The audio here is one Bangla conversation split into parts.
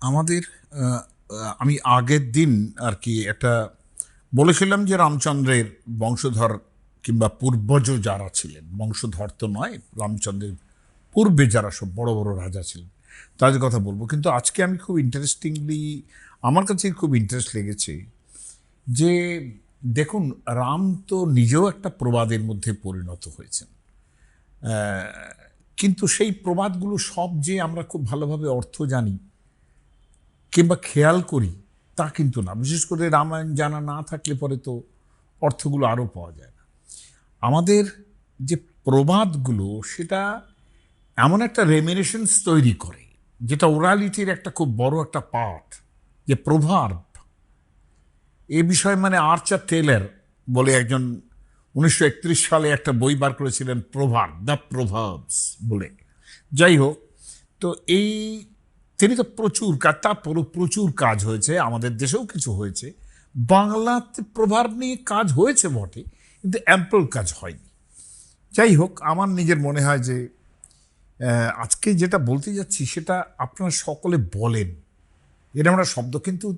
আমাদের আমি আগের দিন আর কি একটা বলেছিলাম যে রামচন্দ্রের বংশধর কিংবা পূর্বজ যারা ছিলেন, বংশধর তো নয়, রামচন্দ্রের পূর্বে যারা সব বড় বড় রাজা ছিলেন, তাদের কথা বলব। কিন্তু আজকে আমি খুব ইন্টারেস্টিংলি আমার কাছে খুব ইন্টারেস্ট লেগেছে যে দেখুন, রাম তো নিজেও একটা প্রবাদের মধ্যে পরিণত হয়েছেন। কিন্তু সেই প্রবাদগুলো সব যে আমরা খুব ভালোভাবে অর্থ জানি কিংবা খেয়াল করি, তা কিন্তু না। বিশেষ করে রামায়ণ জানা না থাকলে পরে তো অর্থগুলো আরও পাওয়া যায় না। আমাদের যে প্রবাদগুলো, সেটা এমন একটা রেমিনেশনস তৈরি করে, যেটা ওরালিটির একটা খুব বড় একটা পার্ট যে প্রভার্ব এ বিষয়ে মানে আর্চার টেলার বলে একজন উনিশশো একত্রিশ সালে একটা বই বার করেছিলেন প্রভার দ্য প্রভাবস বলে। যাই হোক, তো এই তিনি তো প্রচুর কাজ, তার পুরো- প্রচুর কাজ হয়েছে, আমাদের দেশেও কিছু হয়েছে। বাংলাতে প্রভাব নিয়ে কাজ হয়েছে বটে, কিন্তু অ্যাম্পল কাজ হয়নি। যাই হোক, আমার নিজের মনে হয় যে আজকে যেটা বলতে যাচ্ছি সেটা আপনারা সকলে বলেন। এটা আমরা শব্দ, কিন্তু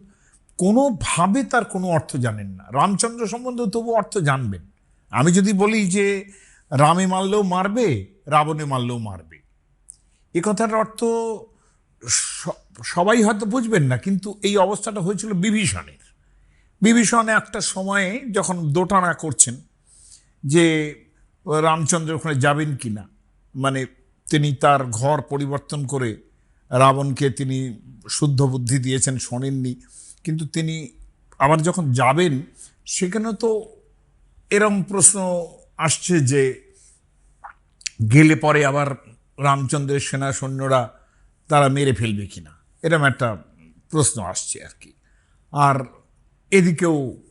কোনোভাবে তার কোনো অর্থ জানেন না। রামচন্দ্র সম্বন্ধে তবু অর্থ জানবেন। আমি যদি বলি যে, রামে মারলেও মারবে, রাবণে মারলেও মারবে। এ কথার অর্থ সবাই হয়তো বুঝবেন না, কিন্তু এই অবস্থাটা হয়েছিল বিভীষণের। বিভীষণ একটা সময়ে যখন দোটানা করছেন যে, রামচন্দ্র ওখানে যাবেন কি না মানে তিনি তার ঘর পরিবর্তন করে রাবণকে তিনি শুদ্ধ বুদ্ধি দিয়েছেন, শোনেননি, কিন্তু তিনি আবার যখন যাবেন, সেখানে তো এরম প্রশ্ন আসছে যে, গেলে পরে আবার রামচন্দ্রের সেনা সৈন্যরা তারা মেরে ফেলবে কিনা? এরম একটা প্রশ্ন আসছে আর কি। আর এদিকেও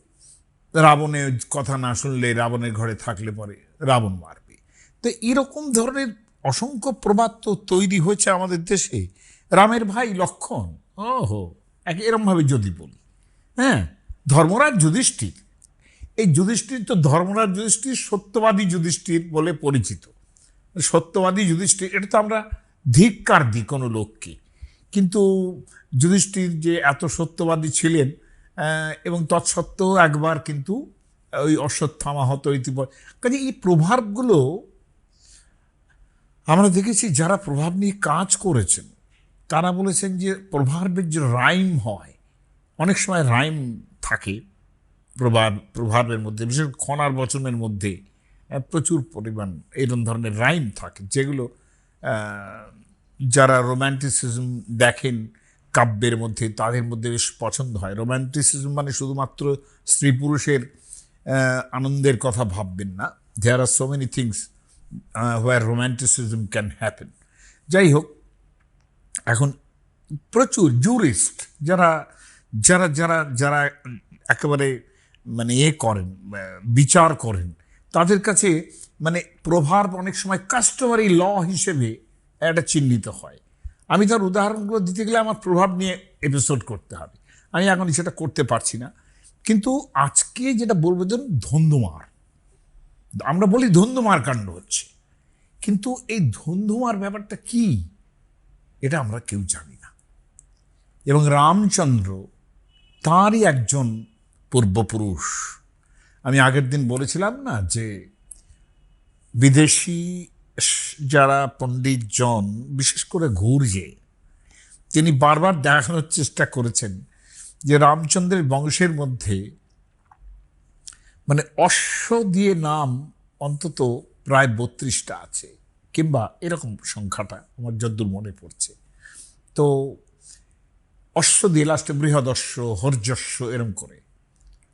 রাবণের কথা না শুনলে রাবণের ঘরে থাকলে পরে রাবণ মারবে। তো এরকম ধরনের অসংখ্য প্রবাদ তো তৈরি হয়েছে আমাদের দেশে। রামের ভাই লক্ষণ, ওহো, এক এরমভাবে যদি বলি হ্যাঁ ধর্মরাজ যুধিষ্ঠির। এই যুধিষ্ঠির তো ধর্মরাজ যুধিষ্ঠির সত্যবাদী যুধিষ্ঠির বলে পরিচিত। সত্যবাদী যুধিষ্ঠির, এটা তো আমরা ধিক্কার দিই কোনো লোককে। কিন্তু যুধিষ্ঠির যে এত সত্যবাদী ছিলেন এবং তৎসত্ত্বেও একবার কিন্তু ওই অশ্বত্থামা হতো ইতিপর, কাজে এই প্রভাবগুলো আমরা দেখেছি যারা প্রভাব নিয়ে কাজ করেছেন, তারা বলেছেন যে প্রভাবের যে রাইম হয়, অনেক সময় রাইম থাকে প্রভাব, প্রভাবের মধ্যে, বিশেষ খনার বচনের মধ্যে প্রচুর পরিমাণ এরকম ধরনের রাইম থাকে, যেগুলো যারা রোম্যান্টিসিজম দেখেন কাব্যের মধ্যে, তাদের মধ্যে বেশ পছন্দ হয়। রোম্যান্টিসিজম মানে শুধুমাত্র স্ত্রী পুরুষের আনন্দের কথা ভাববেন না। There are so many things where romanticism can happen যাই হোক, এখন প্রচুর জুরিস্ট যারা যারা যারা যারা একেবারে মানে এ করেন বিচার করেন, তাদের কাছে মানে প্রভাব অনেক সময় কাস্টমারি ল হিসেবে একটা চিহ্নিত হয়। আমি তার উদাহরণগুলো দিতে গেলে আমার প্রভাব নিয়ে এপিসোড করতে হবে। আমি এখন সেটা করতে পারছি না। কিন্তু আজকে যেটা বলব ধরুন ধন্দুমার আমরা বলি ধন্দুমার কাণ্ড হচ্ছে। কিন্তু এই ধন্দুমার ব্যাপারটা কি? এটা আমরা কেউ জানি না। এবং রামচন্দ্র তারই একজন পূর্বপুরুষ। আমি আগের দিন বলেছিলাম না যে বিদেশি যারা পণ্ডিতজন বিশেষ করে ঘুরজে, তিনি বারবার দেখানোর চেষ্টা করেছেন যে রামচন্দ্রের বংশের মধ্যে মানে অশ্ব দিয়ে নাম অন্তত প্রায় বত্রিশটা আছে, কিংবা এরকম সংখ্যাটা আমার যদ্দূর মনে পড়ছে। তো অশ্ব দিয়ে লাস্টে বৃহদস্য হর্যস্য এরম করে।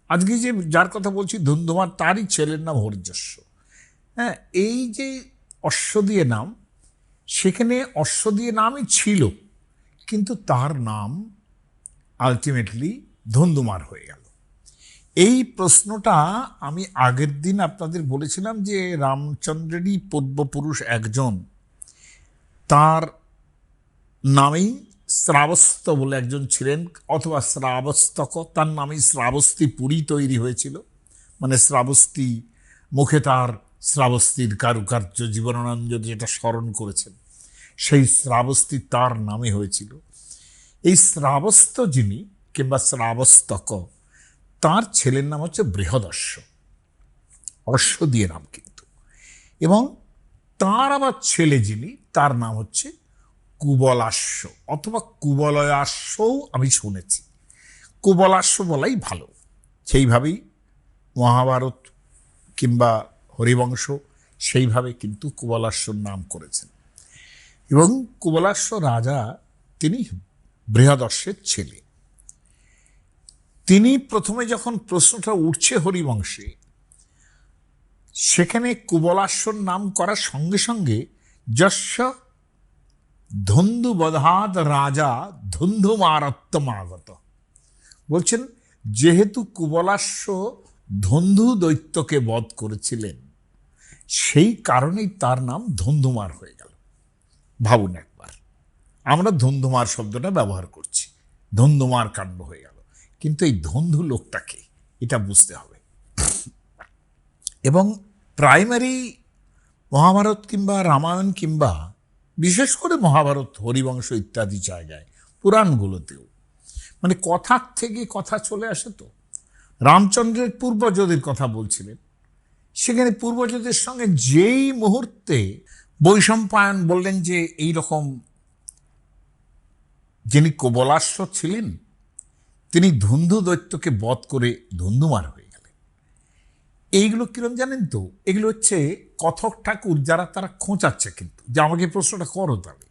আজকে যে যার কথা বলছি ধুন্ধুমার, তারই ছেলের নাম হরিযস্য হ্যাঁ এই যে অশ্ব দিয়ে নাম, সেখানে অশ্ব দিয়ে নামই ছিল, কিন্তু তার নাম আলটিমেটলি ধন্দুমার হয়ে গেল। এই প্রশ্নটা আমি আগের দিন আপনাদের বলেছিলাম যে রামচন্দ্রেরই পূর্বপুরুষ একজন, তার নামেই শ্রাবস্ত বলে একজন ছিলেন, অথবা শ্রাবস্তক, তার নামেই শ্রাবস্তী পুরী তৈরি হয়েছিল মানে শ্রাবস্তী মুখে তার শ্রাবস্তীর কারুকার্য, জীবনানন্দ যেটা স্মরণ করেছেন, সেই শ্রাবস্তী তার নামে হয়েছিল। এই শ্রাবস্ত যিনি কিংবা শ্রাবস্তক, তার ছেলের নাম হচ্ছে বৃহদস্য অশ্ব দিয়ে নাম কিন্তু। এবং তার আবার ছেলে যিনি, তার নাম হচ্ছে কুবলাশ্ব, অথবা কুবলয়াশ্বও আমি শুনেছি। কুবলাশ্ব বলাই ভালো, সেইভাবেই মহাভারত কিংবা হরিবংশ সেইভাবে কিন্তু কুবলাশ্বর নাম করেছেন। এবং কুবলাশ্ব রাজা তিনি বৃহদর্শের ছেলে। তিনি প্রথমে যখন প্রশ্নটা উঠছে হরিবংশে, সেখানে কুবলাশ্বর নাম করার সঙ্গে সঙ্গে যস্য ধন্দু বধাদ রাজা ধন্ধু মারাত্মমাগত বলছেন, যেহেতু কুবলাশ্ব ধন্ধু দৈত্যকে বধ করেছিলেন সেই কারণেই তার নাম ধন্ধুমার হয়ে গেল। ভাবুন একবার। আমরা ধন্ধুমার শব্দটা ব্যবহার করছি। ধন্ধুমার কাণ্ড হয়ে গেল। কিন্তু এই ধন্ধু লোকটাকে এটা বুঝতে হবে। এবং প্রাইমারি মহাভারত কিংবা রামায়ণ কিংবা বিশেষ করে মহাভারত, হরিবংশ ইত্যাদি জায়গায়, পুরাণগুলোতেও। মানে কথার থেকে কথা চলে আসে তো। রামচন্দ্রের পূর্বজদের কথা বলছিলেন। সেখানে পূর্বজদের সঙ্গে যেই মুহূর্তে বৈষম্পায়ন বললেন যে এই রকম যিনি কবলাশ্ব ছিলেন, তিনি ধুন্ধু দৈত্যকে বধ করে ধুন্ধুমার হয়ে গেলেন। এইগুলো কিরম জানেন তো? এগুলো হচ্ছে কথক ঠাকুর যারা তারা খোঁচাচ্ছে কিন্তু। যে আমাকে প্রশ্নটা করো তাহলে।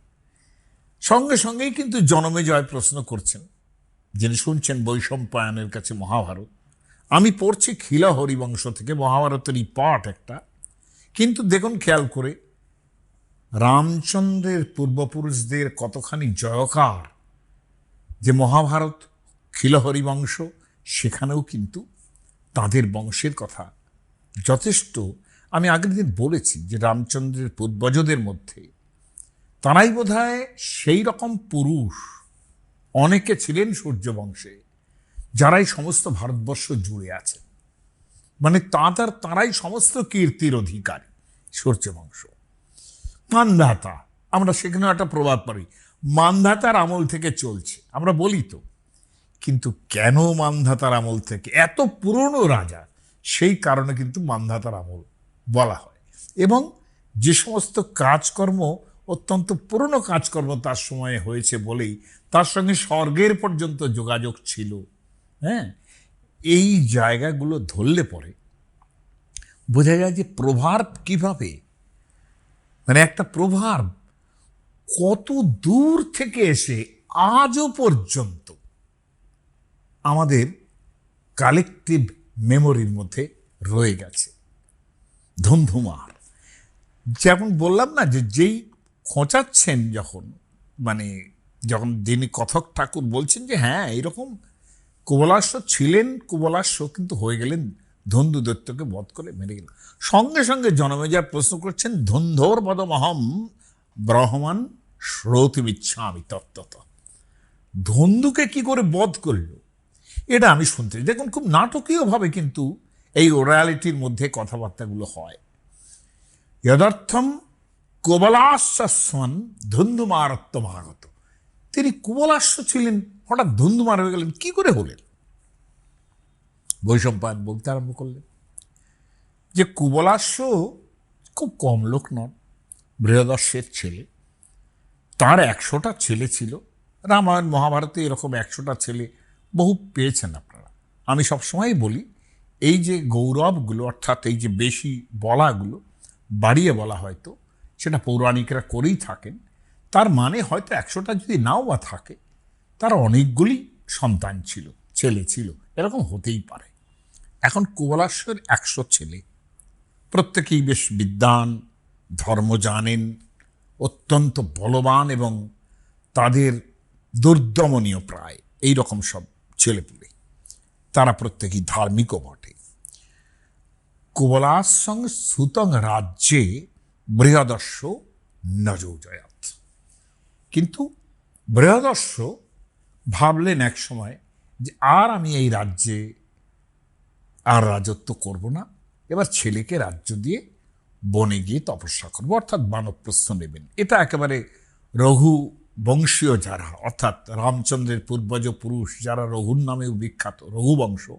সঙ্গে সঙ্গেই কিন্তু জনমে জয় প্রশ্ন করছেন, যিনি শুনছেন বৈষম্পায়নের কাছে মহাভারত। আমি পড়ছি খিলা হরিবংশ থেকে, মহাভারতের এই পাঠ একটা। কিন্তু দেখুন, খেয়াল করে, রামচন্দ্রের পূর্বপুরুষদের কতখানি জয়কার যে মহাভারত খিল হরিবংশ, সেখানেও কিন্তু তাদের বংশের কথা যথেষ্ট। আমি আগের দিন বলেছি যে রামচন্দ্রের পূর্বজদের মধ্যে তারাই বোধহয় সেই রকম পুরুষ, অনেকে ছিলেন সূর্যবংশে যারাই সমস্ত ভারতবর্ষ জুড়ে আছে। মানে তাঁতার, তারাই সমস্ত কীর্তির অধিকারী সূর্যবংশ মানধাতা, আমরা সেখানে একটা প্রভাব পাই মানধাতার আমল থেকে চলছে, আমরা বলি তো। কিন্তু কেন মানধাতার আমল থেকে? এত পুরনো রাজা, সেই কারণে কিন্তু মানধাতার আমল বলা হয়। এবং যে সমস্ত কাজকর্ম, অত্যন্ত পুরনো কাজকর্ম তার সময়ে হয়েছে বলেই, তার সঙ্গে স্বর্গের পর্যন্ত যোগাযোগ ছিল। হ্যাঁ? এই জায়গাগুলো ধরলে পরে বোঝা যায় যে প্রভাব কীভাবে? মানে একটা প্রভাব কত দূর থেকে এসে আজও পর্যন্ত আমাদের কালেকটিভ মেমোরির মধ্যে রয়ে গেছে। ধুমধুমার। যেমন বললাম না যে যেই খোঁচাচ্ছেন যখন মানে যখন যিনি কথক ঠাকুর বলছেন যে হ্যাঁ এরকম কুবলাশ্ব ছিলেন কুবলাশ্ব কিন্তু হয়ে গেলেন ধন্দু দৈত্যকে বধ করে মেরে গেলেন। সঙ্গে সঙ্গে জনমেজা প্রশ্ন করছেন, ধন্ধোর পদমহম ব্রহ্মান শ্রোতিমিচ্ছামি তত্ত্বত। ধন্দুকে কি করে বধ করল? এটা আমি শুনতে দেখুন, খুব নাটকীয়ভাবে কিন্তু এই ওরালিটির মধ্যে কথাবার্তাগুলো হয়। যদার্থম কোবলাশ্বন ধুন্ধুমারত্বমাগত। তিনি কুবলাশ্ব ছিলেন হঠাৎ ধুন্ধুমার হয়ে গেলেন। কি করে হলেন? বৈষম্পায়ন বলতে আরম্ভ করলেন। যে কুবলাশ্ব খুব কম লোক নন বৃহদর্শের ছেলে। তার একশোটা ছেলে ছিল। রামায়ণ, মহাভারতে এরকম একশোটা ছেলে বহু পেয়েছেন আপনারা। আমি সবসময় বলি, এই যে গৌরবগুলো, অর্থাৎ এই যে বেশি বলাগুলো, বাড়িয়ে বলা হয়তো, সেটা পৌরাণিকরা করেই থাকেন। তার মানে হয়তো একশোটা যদি নাও বা থাকে তার অনেকগুলি সন্তান ছিল, ছেলে ছিল, এরকম হতেই পারে। এখন কুবলাশ্বর একশো ছেলে। প্রত্যেকেই বেশ বিদ্বান ধর্ম জানেন অত্যন্ত বলবান এবং তাদের দুর্দমনীয় প্রায় এই রকম সব ছেলেপুলে। তারা প্রত্যেকেই ধার্মিকও বটে। কুবলাসং সুতং রাজ্যে বৃহদর্শ নজৌজয়াত। কিন্তু বৃহদর্শ ভাবলেন এক সময় যে আর আমি এই রাজ্যে আর রাজত্ব করব না। এবার ছেলেকে রাজ্য দিয়ে বনে গিয়ে তপস্যা করব। অর্থাৎ মানবপ্রস্থ নেবেন। এটা একেবারে রঘু বংশীয় যারা, অর্থাৎ রামচন্দ্রের পূর্বজ পুরুষ যারা রঘুর নামেও বিখ্যাত রঘুবংশ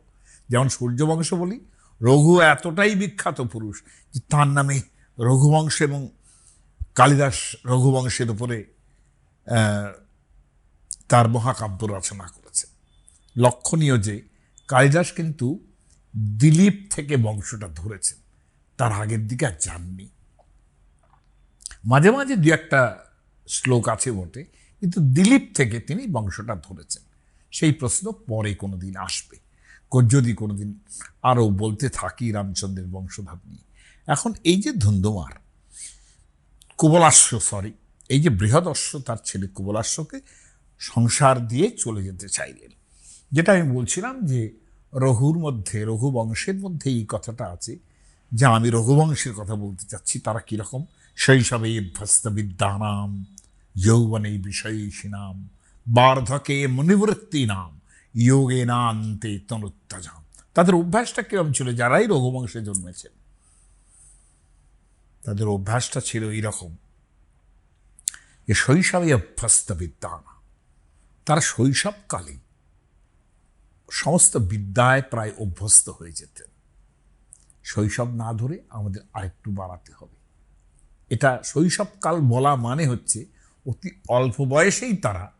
যেমন সূর্যবংশ বলি, রঘু এতটাই বিখ্যাত পুরুষ যে তার নামে রঘুবংশ এবং কালিদাস রঘুবংশের উপরে তার মহাকাব্য রচনা করেছেন লক্ষণীয় যে, কালিদাস কিন্তু দিলীপ থেকে বংশটা ধরেছেন। তার আগের দিকে আর যাননি। মাঝে মাঝে দু একটা শ্লোক আছে বটে, কিন্তু দিলীপ থেকে তিনি বংশটা ধরেছেন। সেই প্রশ্ন পরে কোনো দিন আসবে যদি কোনো দিন আরও বলতে থাকি রামচন্দ্রের বংশভাব নিয়ে। এখন এই যে ধুন্ধুমার কুবলাশ্ব সরি এই যে বৃহদস্য তার ছেলে কুবলাশ্বকে সংসার দিয়ে চলে যেতে চাইলেন। যেটা আমি বলছিলাম যে রঘুর মধ্যে রঘু বংশের মধ্যে এই কথাটা আছে। যা আমি রঘুবংশের কথা বলতে চাচ্ছি, তারা কীরকম শৈশবে ভস্ত বিদ্যানাম, যৌবনে বিষয়ীষিনাম বার্ধকে মনিবৃত্তি নাম, যোগে নান্তে তনুত্তাজাম। তাদের অভ্যাসটা কিরম ছিল? যারাই রঘুবংশে জন্মেছেন, তাদের অভ্যাসটা ছিল এইরকম যে শৈশবে অভ্যস্ত বিদ্যানা তারা শৈশবকালে সমস্ত বিদ্যায় প্রায় অভ্যস্ত হয়ে যেতেন। শৈশব না ধরে আমাদের আরেকটু বাড়াতে হবে। এটা শৈশবকাল বলা মানে হচ্ছে অতি অল্প বয়সেই তারা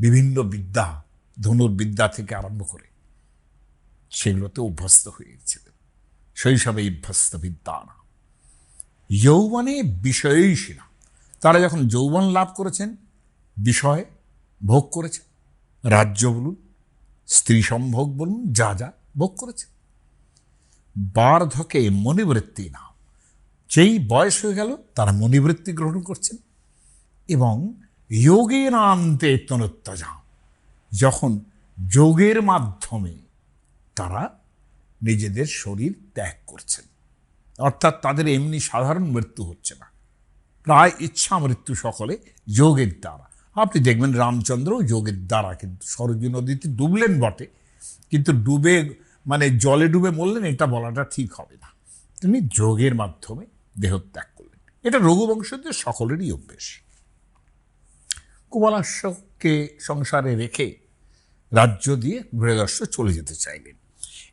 বিভিন্ন বিদ্যা, ধনুর্বিদ্যা থেকে আরম্ভ করে সেগুলোতে অভ্যস্ত হয়ে শৈশবে অভ্যস্ত বিদ্যা না যৌবনে বিষয়ই না তারা যখন যৌবন লাভ করেছেন, বিষয় ভোগ করেছেন রাজ্য বলুন, স্ত্রী সম্ভোগ বলুন, যা যা ভোগ করেছেন বার্ধকে মনিবৃত্তি না যেই বয়স হয়ে গেল, তারা মনিবৃত্তি গ্রহণ করছেন। এবং যোগের আন্তে তনুত্তাজা যখন যোগের মাধ্যমে তারা নিজেদের শরীর ত্যাগ করছেন। অর্থাৎ তাদের এমনি সাধারণ মৃত্যু হচ্ছে না। প্রায় ইচ্ছা মৃত্যু সকলে যোগের দ্বারা। আপনি দেখবেন রামচন্দ্র যোগের দ্বারা কিন্তু সরজী নদীতে ডুবলেন বটে, কিন্তু ডুবে মানে জলে ডুবে মরলেন, এটা বলাটা ঠিক হবে না। তিনি যোগের মাধ্যমে দেহত্যাগ করলেন। এটা রঘুবংশদের সকলেরই অভ্যেস। কুমালাশ্বকে সংসারে রেখে রাজ্য দিয়ে বৃহদর্শ চলে যেতে চাইলেন।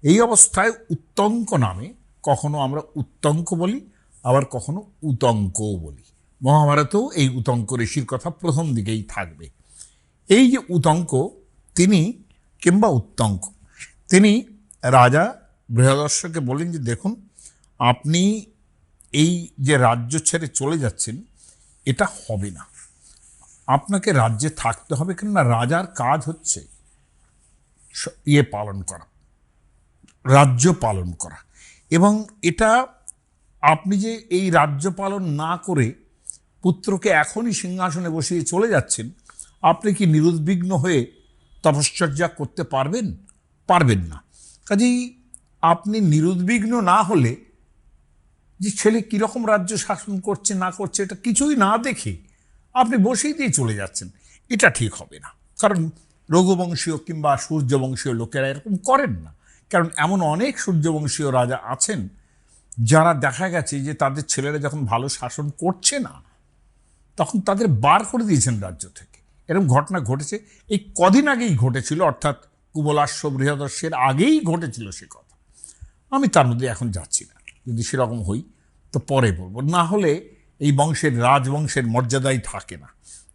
এই অবস্থায় উত্তঙ্ক নামে কখনো আমরা উত্তঙ্ক বলি, আবার কখনো উতঙ্কও বলি। মহাভারতেও এই উতঙ্ক ঋষির কথা প্রথম দিকেই থাকবে। এই যে উতঙ্ক, তিনি কিংবা উত্তঙ্ক, তিনি রাজা বৃহদর্শকে বলেন যে, দেখুন, আপনি এই যে রাজ্য ছেড়ে চলে যাচ্ছেন, এটা হবে না। আপনাকে রাজ্যে থাকতে হবে, কেননা রাজার কাজ হচ্ছে ইয়ে পালন করা, রাজ্য পালন করা। এবং এটা আপনি যে এই রাজ্য পালন না করে পুত্রকে এখনই সিংহাসনে বসিয়ে চলে যাচ্ছেন। আপনি কি নিরুদ্বিগ্ন হয়ে তপশ্চর্যা করতে পারবেন? পারবেন না। কাজেই আপনি নিরুদ্বিগ্ন না হলে যে ছেলে কীরকম রাজ্য শাসন করছে, না করছে, এটা কিছুই না দেখে আপনি বসেই দিয়ে চলে যাচ্ছেন। এটা ঠিক হবে না। কারণ রঘুবংশীয় কিংবা সূর্যবংশীয় লোকেরা এরকম করেন না। কারণ এমন অনেক সূর্যবংশীয় রাজা আছেন যারা দেখা গেছে যে তাদের ছেলেরা যখন ভালো শাসন করছে না তখন তাদের বার করে দিয়েছেন রাজ্য থেকে। এরকম ঘটনা ঘটেছে। এই কদিন আগেই ঘটেছিল, অর্থাৎ কুবলাশ্ব বৃহদর্শের আগেই ঘটেছিল সে কথা। আমি তার মধ্যে এখন যাচ্ছি না, যদি সেরকম হই তো পরে বলব। না হলে এই বংশের, রাজবংশের মর্যাদাই থাকে না।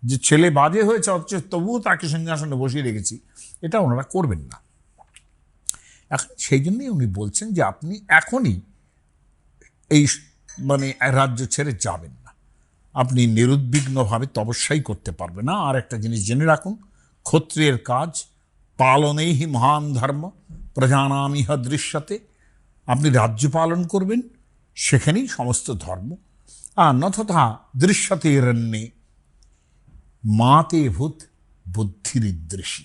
যে ছেলে বাজে হয়েছে, অথচ তবুও তাকে সিংহাসনে বসিয়ে রেখেছি, এটা ওনারা করবেন না। এখন সেই জন্যই উনি বলছেন যে আপনি এখনই এই মানে রাজ্য ছেড়ে যাবেন। আপনি নিরুদ্বিগ্নভাবে তপস্যাই করতে পারবেন না। আর একটা জিনিস জেনে রাখুন, ক্ষত্রিয়ের কাজ পালনেই হি মহান ধর্ম, প্রজানাম ইহ দৃশ্যতে। আপনি রাজ্য পালন করবেন, সেখানেই সমস্ত ধর্ম। আর নথতা দৃশ্যতে রণ্যে মাতে ভূত বুদ্ধিরিদৃশী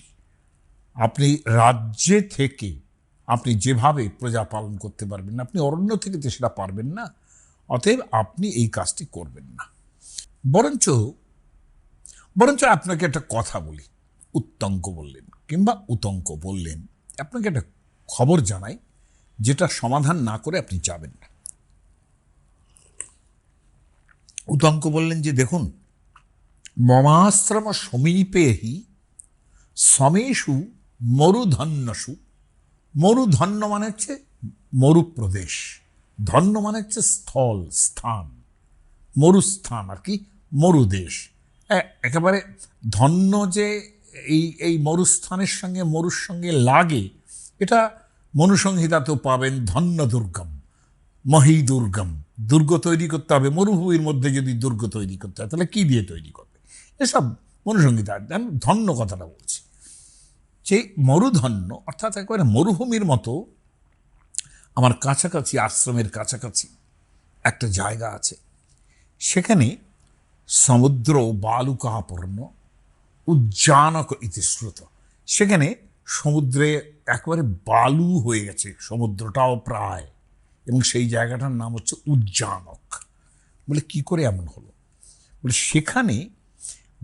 আপনি রাজ্যে থেকে আপনি যেভাবে প্রজা পালন করতে পারবেন না, আপনি অরণ্য থেকে তো সেটা পারবেন না, অতএব আপনি এই কাজটি করবেন না। বরঞ্চ বরঞ্চ আপনাকে একটা কথা বলি, উত্তঙ্ক বললেন কিংবা উতঙ্ক বললেন। আপনাকে একটা খবর জানাই, যেটা সমাধান না করে আপনি যাবেন না। উতঙ্ক বললেন যে, দেখুন, মমাশ্রম সমীপে হি সমেষু মরুধন্যসু। মরুধন্য মানে হচ্ছে মরুপ্রদেশ, ধন্য মানে হচ্ছে স্থল, স্থান, মরুস্থান আর কি মরুদেশ। একেবারে ধন্য যে এই এই মরুস্থানের সঙ্গে, মরুর সঙ্গে লাগে, এটা মনুসংহিতাতেও পাবেন ধন্য দুর্গম, মহি দুর্গম। দুর্গ তৈরি করতে হবে, মরুভূমির মধ্যে যদি দুর্গ তৈরি করতে হয়, তাহলে কী দিয়ে তৈরি করবে? এসব মনুসংহিতা, আমি ধন্য কথাটা বলছি। যে মরুধন্য, অর্থাৎ একেবারে মরুভূমির মতো, আমার কাছাকাছি আশ্রমের কাছাকাছি একটা জায়গা আছে। সেখানে সমুদ্র বালুকাপূর্ণ, উজ্জানক ইতিশ্রুত সেখানে সমুদ্রে একেবারে বালু হয়ে গেছে, সমুদ্রটাও প্রায়। এবং সেই জায়গাটার নাম হচ্ছে উজ্জানক। বলে, কি করে এমন হলো? বলে, সেখানে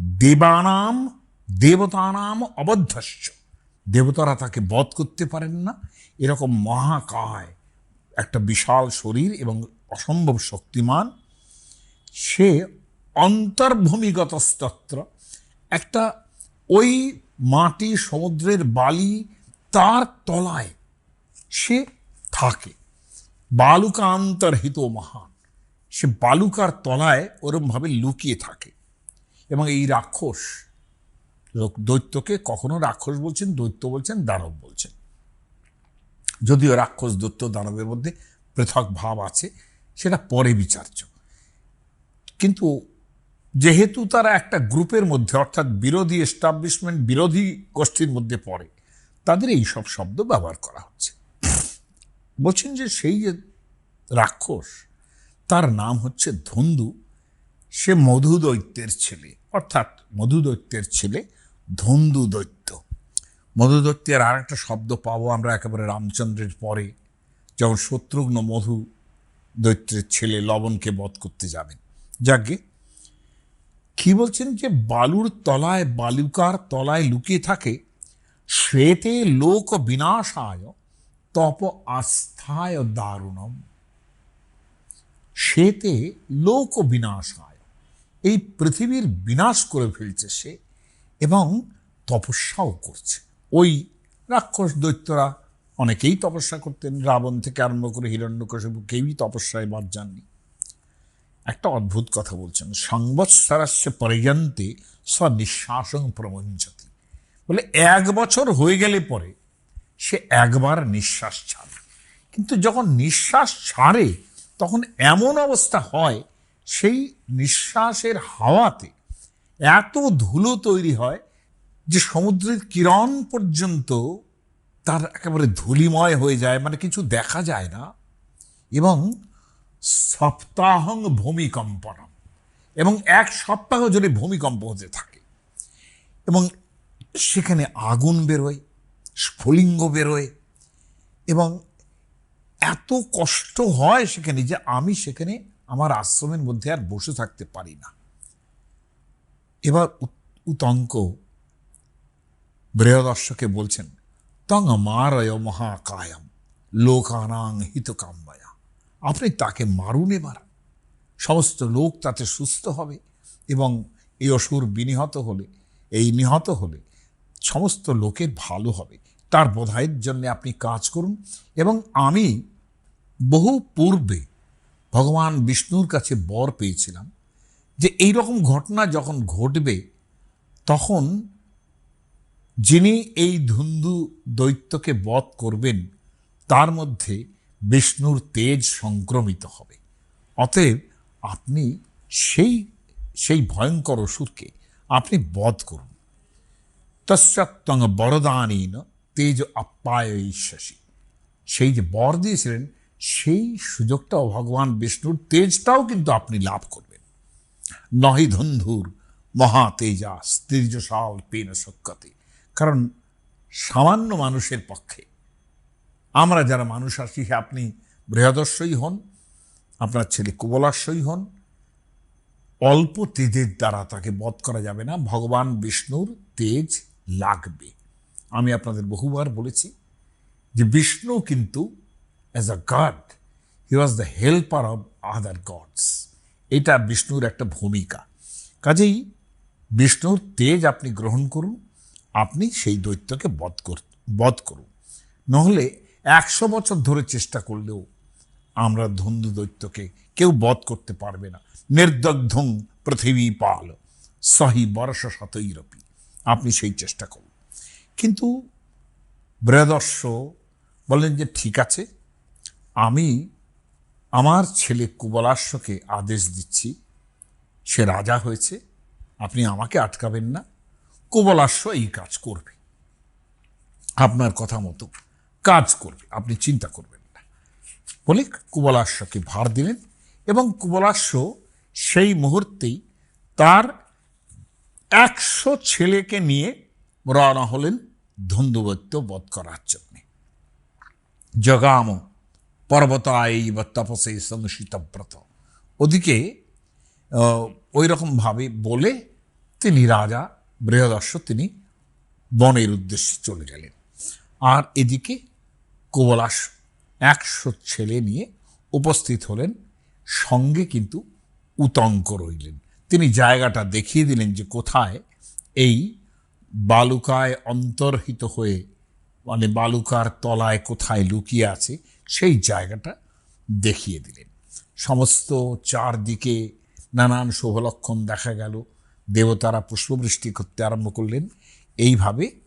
দেবানাম, দেবতানাম অবধ্যস্য দেবতারা তাকে বধ করতে পারেন না। এরকম মহাকায় একটা বিশাল শরীর এবং অসম্ভব শক্তিমান। সে অন্তর্ভূমিগতস্তত্র একটা ওই মাটি সমুদ্রের বালি তার তলায় সে থাকে। বালুকান্তর্হিত মহান। সে বালুকার তলায় ওরমভাবে লুকিয়ে থাকে। এবং এই রাক্ষস দৈত্যকে কখনো রাক্ষস বলছেন, দৈত্য বলছেন, দানব বলছেন। যদিও রাক্ষস, দৈত্য, দানবের মধ্যে পৃথক ভাব আছে, সেটা পরে বিচার্য। কিন্তু যেহেতু তারা একটা গ্রুপের মধ্যে, অর্থাৎ বিরোধী এস্টাবলিশমেন্ট বিরোধী গোষ্ঠীর মধ্যে পড়ে, তাদের এই সব শব্দ ব্যবহার করা হচ্ছে। বলছেন যে সেই যে রাক্ষস, তার নাম হচ্ছে ধন্দু। সে মধু দৈত্যের ছেলে, অর্থাৎ মধু দৈত্যের ছেলে ধন্দু দৈত্য মধু দৈত্যের আর একটা শব্দ পাবো আমরা একেবারে রামচন্দ্রের পরে যেমন শত্রুঘ্ন মধু দৈত্যের ছেলে লবণকে বধ করতে যাবেন। যাকে কি বলছেন যে বালুর তলায় বালুকার তলায় লুকিয়ে থাকে, শ্বেতে লোক বিনাশায়, তপ আস্থায় দারুণম। শ্বেতে লোক বিনাশায়, এই পৃথিবীর বিনাশ করে ফেলছে সে এবং তপস্যাও করছে। ওই রাক্ষস দৈত্যরা অনেকেই তপস্যা করতেন, রাবণ থেকে আরম্ভ করে হিরণ্যকশিপু, কেউই তপস্যায় বাদ যাননি। একটা অদ্ভুত কথা বলছেন। সংবৎসরাস্য পর্যন্তে স নিঃশ্বাসং প্রমঞ্চতি। বলে, এক বছর হয়ে গেলে পরে সে একবার নিঃশ্বাস ছাড়ে। কিন্তু যখন নিঃশ্বাস ছাড়ে, তখন এমন অবস্থা হয়, সেই নিঃশ্বাসের হাওয়াতে এত ধুলো তৈরি হয় যে সমুদ্রের কিরণ পর্যন্ত তার একেবারে ধুলিময় হয়ে যায় মানে কিছু দেখা যায় না। এবং সপ্তাহং ভূমিকম্পনম। এবং এক সপ্তাহ জুড়ে ভূমিকম্প হতে থাকে, এবং সেখানে আগুন বেরোয়, স্ফুলিঙ্গ বেরোয়, এবং এত কষ্ট হয় সেখানে যে আমি সেখানে আমার আশ্রমের মধ্যে আর বসে থাকতে পারি না। এবার উত- উতঙ্ক বৃহদর্শকে বলছেন, তং মারয় মহাকায়ম, লোকানাং হিতকাম্যয়া আপনি তাকে মারুন এবার। সমস্ত লোক তাতে সুস্থ হবে এবং এই অসুর বিনিহত হলে, এই নিহত হলে সমস্ত লোকের ভালো হবে। তার বোধাইয়ের জন্য আপনি কাজ করুন এবং আমি বহু পূর্বে ভগবান বিষ্ণুর কাছে বর পেয়েছিলাম যে এই রকম ঘটনা যখন ঘটবে, তখন যিনি এই ধুন্দু দৈত্যকে বধ করবেন, তার মধ্যে বিষ্ণুর তেজ সংক্রমিত হবে। অতএব আপনি সেই সেই ভয়ঙ্কর অসুরকে আপনি বধ করুন। তস্যাত্তং বরদানীন তেজ আপ্যায় শশী সেই যে বর দিয়েছিলেন, সেই সুযোগটাও ভগবান বিষ্ণুর তেজটাও কিন্তু আপনি লাভ করবেন। নহি ধন্ধুর মহা তেজাস তেজশাল পেন শক্যতে কারণ সামান্য মানুষের পক্ষে আমরা যারা মানুষ আছি আপনি বৃহদর্শই হন, আপনার ছেলে কুবলাশ্বই হন। অল্প তেজের দ্বারা তাকে বধ করা যাবে না, ভগবান বিষ্ণুর তেজ লাগবে। আমি আপনাদের বহুবার বলেছি যে বিষ্ণু কিন্তু as a god he was the helper of other gods এটা বিষ্ণুর একটা ভূমিকা। কাজেই বিষ্ণুর তেজ আপনি গ্রহণ করুন, আপনি সেই দৈত্যকে বধ কর, বধ করুন। নহলে একশো বছর ধরে চেষ্টা করলেও আমরা ধন্দু দৈত্যকে কেউ বধ করতে পারবে না। নির্দগ্ধং পৃথিবী পাল, সহি বর্ষ শতৈরপি। আপনি সেই চেষ্টা করুন। কিন্তু বৃহদর্শ বললেন যে, ঠিক আছে, আমি আমার ছেলে কুবলাশ্বকে আদেশ দিচ্ছি। সে রাজা হয়েছে, আপনি আমাকে আটকাবেন না। কুবলাশ্ব এই কাজ করবে। আপনার কথা মতো কাজ করবে, আপনি চিন্তা করবেন না। বলে কুবলাশ্বকে ভার দিলেন এবং কুবলাশ্ব সেই মুহূর্তেই তার একশো ছেলেকে নিয়ে রওনা হলেন ধন্দুবত্য বধ করার জন্যে। জগাম পর্বতায় বা তপসে সংশিতব্রত ওদিকে ওই রকমভাবে বলে তিনি রাজা বৃহদর্শ তিনি বনের উদ্দেশ্যে চলে গেলেন। আর এদিকে কোবলাস একশো ছেলে নিয়ে উপস্থিত হলেন, সঙ্গে কিন্তু উতঙ্ক রইলেন। তিনি জায়গাটা দেখিয়ে দিলেন যে কোথায় এই বালুকায় অন্তর্হিত হয়ে মানে বালুকার তলায় কোথায় লুকিয়ে আছে, সেই জায়গাটা দেখিয়ে দিলেন। সমস্ত চারদিকে নানান শুভলক্ষণ দেখা গেল। দেবতারা পুষ্পবৃষ্টি করতে আরম্ভ করলেন। এইভাবে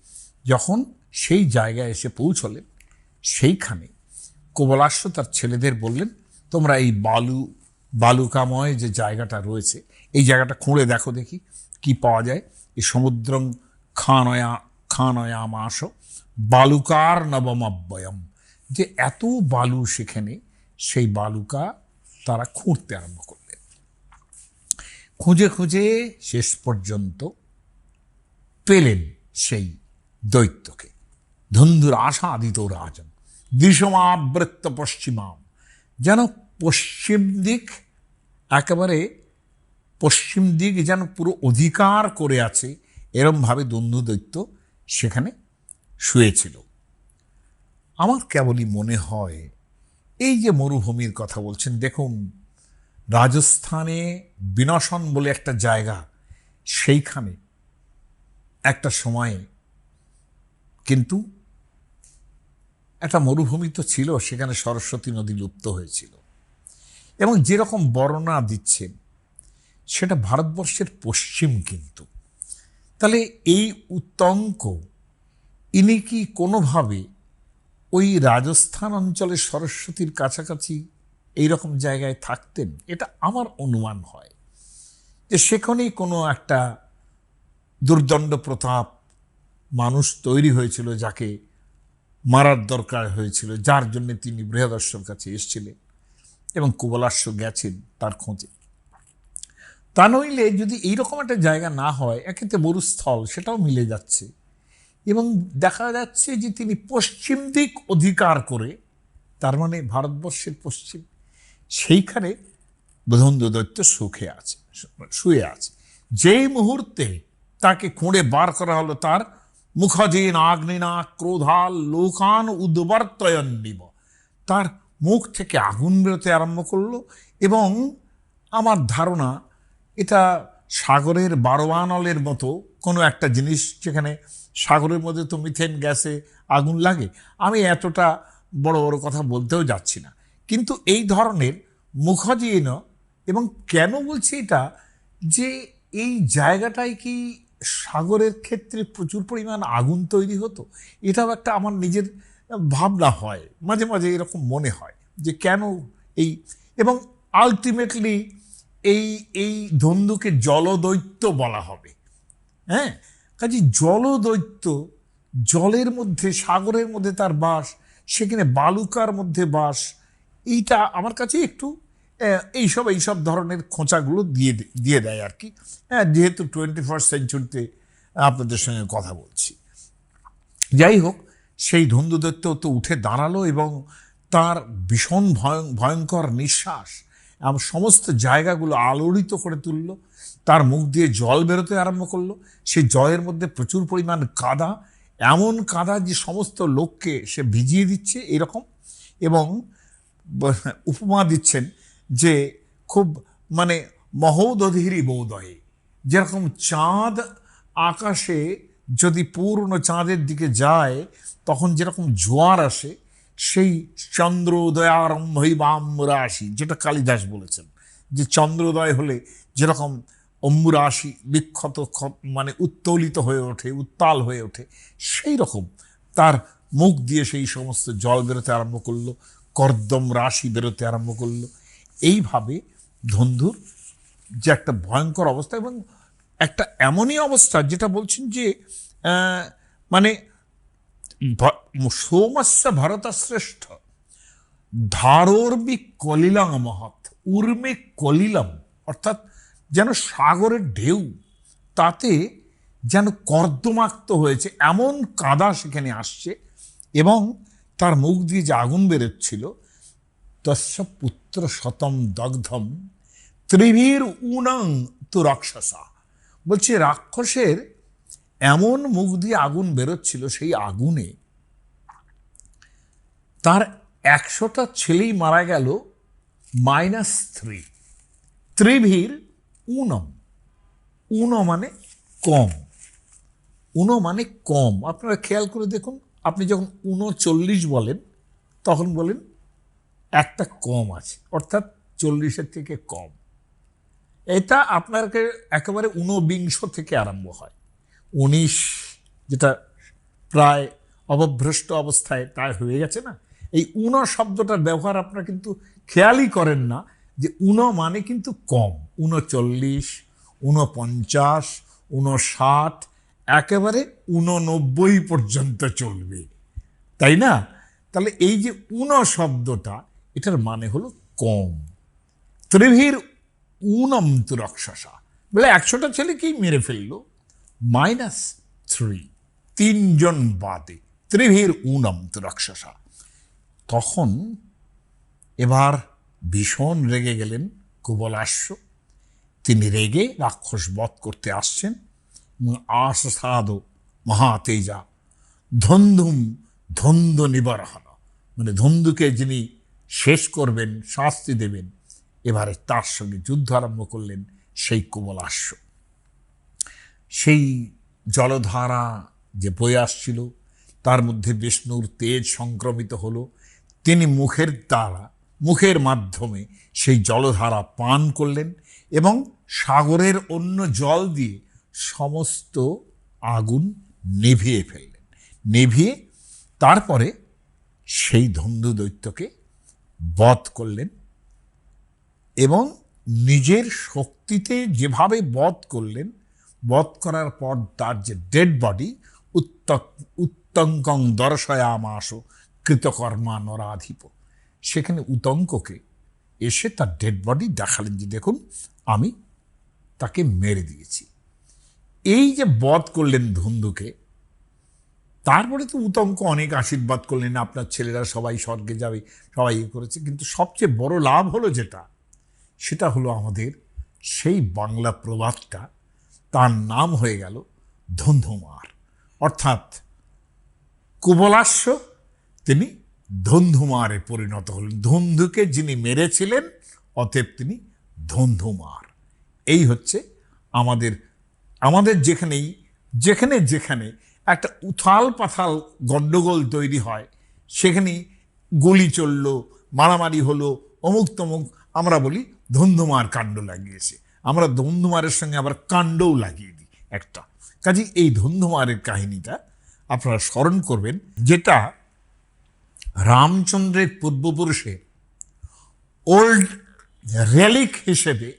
যখন সেই জায়গায় এসে পৌঁছলেন সেইখানে কোবলাশ্ব তার ছেলেদের বললেন, তোমরা এই বালু, বালুকাময় যে জায়গাটা রয়েছে, এই জায়গাটা খুঁড়ে দেখো দেখি, কি পাওয়া যায়? এই সমুদ্রং খানয়া, খানয়ামাস বালুকার নবমাব্যয়ম যে এত বালু সেখানে, সেই বালুকা তারা খুঁড়তে আরম্ভ করলেন। খুঁজে খুঁজে শেষ পর্যন্ত পেলেন সেই দৈত্যকে। ধন্দুর আশা আদিত রাজন। দিশমাবৃত্ত পশ্চিমাম। যেন পশ্চিম দিক একেবারে পশ্চিম দিক যেন পুরো অধিকার করে আছে, এরমভাবে দৈত্য সেখানে শুয়েছিল। আমার কেবলই মনে হয়, এই যে মরুভূমির কথা বলছেন, দেখুন, রাজস্থানে বিনশন বলে একটা জায়গা, সেইখানে একটা সময়ে কিন্তু একটা মরুভূমি তো ছিল, সেখানে সরস্বতী নদী লুপ্ত হয়েছিল। এবং যেরকম বর্ণনা দিচ্ছেন সেটা ভারতবর্ষের পশ্চিম কিন্তু। তাহলে এই উত্তঙ্ক, ইনি কি কোনোভাবে ওই রাজস্থান অঞ্চলে সরস্বতীর কাছাকাছি এই রকম জায়গায় থাকতেন? এটা আমার অনুমান হয়। যে সেখানেই কোনো একটা দুর্দণ্ড প্রতাপ মানুষ তৈরি হয়েছিল যাকে মারার দরকার হয়েছিল, যার জন্য তিনি বৃহদর্শর কাছে এসেছিলেন এবং কুবলাশ্ব গেছেন তার খোঁজে। তা নইলে যদি এইরকম একটা জায়গা না হয় একেতে মরুস্থল সেটাও মিলে যাচ্ছে এবং দেখা যাচ্ছে যে তিনি পশ্চিম দিক অধিকার করে, তার মানে ভারতবর্ষের পশ্চিম, সেইখানে বধন্ধু দৈত্য সুখে আছে, শুয়ে আছে। যেই মুহূর্তে তাকে খুঁড়ে বার করা হলো তার মুখজিন আগ্নিনা ক্রোধাল লোকান উদ্বর্তয়ন নিব। তার মুখ থেকে আগুন বেরোতে আরম্ভ করল এবং আমার ধারণা এটা সাগরের বারোয়ানলের মতো কোনো একটা জিনিস যেখানে সাগরের মধ্যে তো মিথেন গ্যাসে আগুন লাগে। আমি এতটা বড় বড় কথা বলতেও যাচ্ছি না। কিন্তু এই ধরনের মুখজীন এবং কেন বলছি এটা যে এই জায়গাটায় কি সাগরের ক্ষেত্রে প্রচুর পরিমাণ আগুন তৈরি হতো। এটাও একটা আমার নিজের ভাবনা হয়, মাঝে মাঝে এরকম মনে হয় যে কেন এই এবং আলটিমেটলি এই এই ধন্দুকে জলদৈত্য বলা হবে। হ্যাঁ? কাজে জলদৈত্য জলের মধ্যে, সাগরের মধ্যে তার বাস, সেখানে বালুকার মধ্যে বাস, এইটা আমার কাছে একটু এইসব এইসব ধরনের খোঁচাগুলো দিয়ে দিয়ে দেয় আর কি। হ্যাঁ যেহেতু টোয়েন্টি ফার্স্ট সেঞ্চুরিতে আপনাদের সঙ্গে কথা বলছি। যাই হোক, সেই ধন্দুদত্ত তো উঠে দাঁড়াল এবং তার ভীষণ ভয়ঙ্কর নিঃশ্বাস এবং সমস্ত জায়গাগুলো আলোড়িত করে তুলল। তার মুখ দিয়ে জল বেরোতে আরম্ভ করল। সেই জলের মধ্যে প্রচুর পরিমাণ কাদা, এমন কাদা যে সমস্ত লোককে সে ভিজিয়ে দিচ্ছে এরকম এবং উপমা দিচ্ছেন যে খুব মানে মহোদধিরি বোধয়ে যেরকম চাঁদ আকাশে যদি পূর্ণ চাঁদের দিকে যায়, তখন যেরকম জোয়ার আসে, সেই চন্দ্রোদয়ারম্ভই বাম্রা আসি যেটা কালিদাস বলেছেন। যে চন্দ্রোদয় হলে যেরকম অম্বুরাশি বিক্ষত মানে উত্তোলিত হয়ে ওঠে, উত্তাল হয়ে ওঠে সেই রকম তার মুখ দিয়ে সেই সমস্ত জল বেরোতে আরম্ভ করল, কর্দম রাশি বেরোতে আরম্ভ করল এইভাবে ধন্ধুর যে একটা ভয়ঙ্কর অবস্থা এবং একটা এমনই অবস্থা যেটা বলছেন যে মানে সোমস্য ভরত শ্রেষ্ঠ ধারোর্বি কলিলাম মহৎ, উর্মে কলিলাম, অর্থাৎ যেন সাগরের ঢেউ, তাতে যেন কর্দমাক্ত হয়েছে, এমন কাদা সেখানে আসছে এবং তার মুখ দিয়ে যে আগুন বেরোচ্ছিল তস্য পুত্র শতম দগ্ধম ত্রিভীর উনং তু রাক্ষসা বলছে, রাক্ষসের এমন মুখ দিয়ে আগুন বেরোচ্ছিল সেই আগুনে। তার একশোটা ছেলেই মারা গেল, মাইনাস থ্রি। ত্রিভীর উনম উন মানে কম। উন মানে কম। আপনারা খেয়াল করে দেখুন, আপনি যখন উনচল্লিশ বলেন, তখন বলেন একটা কম আছে, অর্থাৎ চল্লিশের থেকে কম। এটা আপনাকে একেবারে ঊনবিংশ থেকে আরম্ভ হয়। উনিশ যেটা প্রায় অবভ্রষ্ট অবস্থায় প্রায় হয়ে গেছে না? এই উন শব্দটার ব্যবহার আপনারা কিন্তু খেয়ালই করেন না যে উন মানে কিন্তু কম। উনচল্লিশ উনপঞ্চাশ উনষাট একেবারে উননব্বই পর্যন্ত চলবে। তাই না? তাহলে এই যে উন শব্দটা এটার মানে হলো কম। ত্রিভীর উনম তু রক্ষসা বলে একশোটা ছেলেকেই মেরে ফেলল। মাইনাস থ্রি, তিনজন বাদে ত্রিভীর উনম তু রক্ষসা তখন এবার ভীষণ রেগে গেলেন কুবলাশ্ব। তিনি রেগে রাক্ষস বধ করতে আসছেন আসাদ মহাতেজা ধন্ধুম ধন্দ নিবারহন। মানে ধন্দুকে যিনি শেষ করবেন, শাস্তি দেবেন। এবারে তার সঙ্গে যুদ্ধ আরম্ভ করলেন সেই কুবলাশ্ব সেই জলধারা যে বয়ে আসছিল, তার মধ্যে বিষ্ণুর তেজ সংক্রমিত হলো। তিনি মুখের দ্বারা, মুখের মাধ্যমে সেই জলধারা পান করলেন এবং সাগরের অন্য জল দিয়ে সমস্ত আগুন নেভিয়ে ফেললেন। নেভিয়ে তারপরে সেই ধন্দু দৈত্যকে বধ করলেন এবং নিজের শক্তিতে যেভাবে বধ করলেন, বধ করার পর তার যে ডেড বডি উত্তঙ্কং দর্শয়ামাস কৃতকর্মা নরাধিপ সেখানে উতঙ্ককে এসে তার ডেড বডি দেখালেন যে, দেখুন, আমি তাকে মেরে দিয়েছি। এই যে বধ করলেন ধুন্দুকে তারপরে তো উতঙ্ক অনেক আশীর্বাদ করলেন, আপনার ছেলেরা সবাই স্বর্গে যাবে, সবাই ইয়ে করেছে। কিন্তু সবচেয়ে বড় লাভ হলো যেটা, সেটা হলো আমাদের সেই বাংলা প্রবাদটা, তার নাম হয়ে গেল ধন্ধুমার। অর্থাৎ কুবলাস্য, তিনি ধন্ধুমারে পরিণত হলেন। ধন্ধুকে যিনি মেরেছিলেন, অতএব তিনি ধন্ধুমার। এই হচ্ছে আমাদের আমাদের যেখানেই, যেখানে যেখানে একটা উথাল পাথাল গণ্ডগোল তৈরি হয়। সেখানে গুলি চলল, মারামারি হলো, অমুক তমুক, আমরা বলি ধন্ধুমার কাণ্ড লাগিয়েছে। আমরা ধন্ধুমারের সঙ্গে আবার কাণ্ডও লাগিয়ে দিই একটা। কাজে এই ধন্ধুমারের কাহিনীটা আপনারা স্মরণ করবেন, যেটা রামচন্দ্রের পূর্বপুরুষের ওল্ড রেলিক হিসেবে,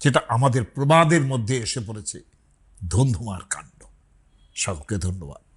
যেটা আমাদের প্রবাদের মধ্যে এসে পড়েছে, ধন্ধুমার কাণ্ড। সকলকে ধন্যবাদ।